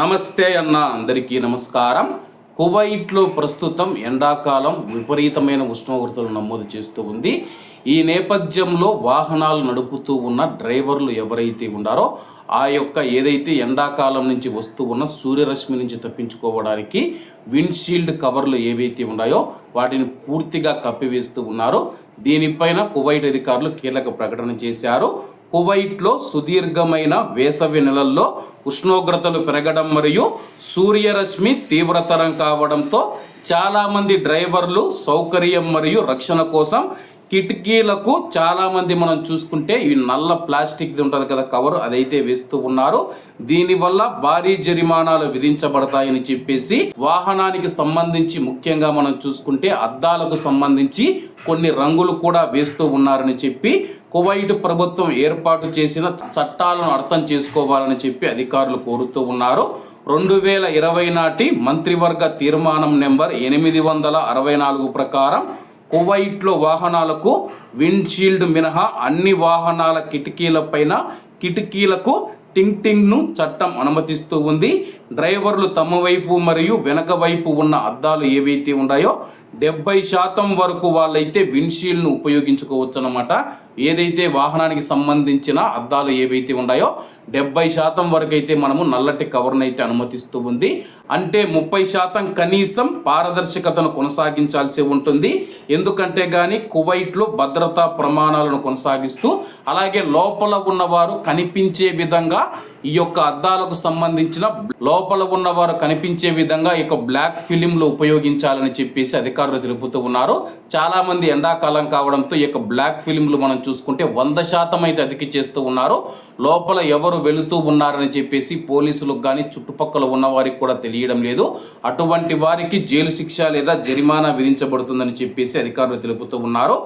నమస్తే అన్న అందరికీ నమస్కారం. కువైట్లో ప్రస్తుతం ఎండాకాలం విపరీతమైన ఉష్ణోగ్రతలు నమోదు చేస్తూ ఉంది. ఈ నేపథ్యంలో వాహనాలు నడుపుతూ ఉన్న డ్రైవర్లు ఎవరైతే ఉన్నారో ఆ యొక్క ఏదైతే ఎండాకాలం నుంచి వస్తూ ఉన్న సూర్యరశ్మి నుంచి తప్పించుకోవడానికి విండ్షీల్డ్ కవర్లు ఏవైతే ఉన్నాయో వాటిని పూర్తిగా కప్పివేస్తూ ఉన్నారు. దీనిపైన కువైట్ అధికారులు కీలక ప్రకటన చేశారు. కువైట్లో సుదీర్ఘమైన వేసవి నెలల్లో ఉష్ణోగ్రతలు పెరగడం మరియు సూర్యరశ్మి తీవ్రతరం కావడంతో చాలామంది డ్రైవర్లు సౌకర్యం మరియు రక్షణ కోసం కిటికీలకు చాలామంది మనం చూసుకుంటే ఈ నల్ల ప్లాస్టిక్ ఉంటుంది కదా కవర్ అదైతే వేస్తూ ఉన్నారు. దీనివల్ల భారీ జరిమానాలు విధించబడతాయని చెప్పేసి వాహనానికి సంబంధించి ముఖ్యంగా మనం చూసుకుంటే అద్దాలకు సంబంధించి కొన్ని రంగులు కూడా వేస్తూ ఉన్నారని చెప్పి కువైట్ ప్రభుత్వం ఏర్పాటు చేసిన చట్టాలను అర్థం చేసుకోవాలని చెప్పి అధికారులు కోరుతూ ఉన్నారు. రెండు వేల ఇరవై నాటి మంత్రివర్గ తీర్మానం నెంబర్ ఎనిమిది వందల అరవై నాలుగు ప్రకారం కువైట్లో వాహనాలకు విండ్షీల్డ్ మినహా అన్ని వాహనాల కిటికీలపైన కిటికీలకు టింగ్ టింగ్ను చట్టం అనుమతిస్తూ ఉంది. డ్రైవర్లు తమ వైపు మరియు వెనక వైపు ఉన్న అద్దాలు ఏవైతే ఉన్నాయో డెబ్బై శాతం వరకు వాళ్ళైతే విండ్షీల్డ్ను ఉపయోగించుకోవచ్చు అనమాట ఏదైతే వాహనానికి సంబంధించిన అద్దాలు ఏవైతే ఉన్నాయో డెబ్బై శాతం వరకు అయితే మనము నల్లటి కవర్ను అయితే అనుమతిస్తూ ఉంది. అంటే ముప్పై శాతం కనీసం పారదర్శకతను కొనసాగించాల్సి ఉంటుంది. ఎందుకంటే కానీ కువైట్లో భద్రతా ప్రమాణాలను కొనసాగిస్తూ అలాగే లోపల ఉన్నవారు కనిపించే విధంగా ఈ యొక్క అద్దాలకు సంబంధించిన లోపల ఉన్నవారు కనిపించే విధంగా ఈ యొక్క బ్లాక్ ఫిలింలు ఉపయోగించాలని చెప్పేసి అధికారులు తెలుపుతూ ఉన్నారు. చాలా మంది ఎండాకాలం కావడంతో ఈ యొక్క బ్లాక్ ఫిలింలు మనం చూసుకుంటే వంద శాతం అయితే అతికి చేస్తూ ఉన్నారు. లోపల ఎవరు వెళుతూ ఉన్నారని చెప్పేసి పోలీసులకు కానీ చుట్టుపక్కల ఉన్న వారికి కూడా తెలియడం లేదు. అటువంటి వారికి జైలు శిక్ష లేదా జరిమానా విధించబడుతుందని చెప్పేసి అధికారులు తెలుపుతూ ఉన్నారు.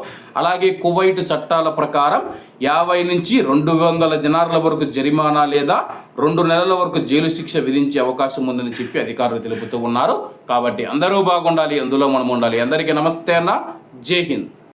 అలాగే కువైట్ చట్టాల ప్రకారం యాభై నుంచి రెండు వందల దినార్ల వరకు జరిమానా లేదా రెండు నెలల వరకు జైలు శిక్ష విధించే అవకాశం ఉందని చెప్పి అధికారులు తెలుపుతూ ఉన్నారు. కాబట్టి అందరూ బాగుండాలి అందులో మనం ఉండాలి. అందరికీ నమస్తే అన్న. జై హింద్.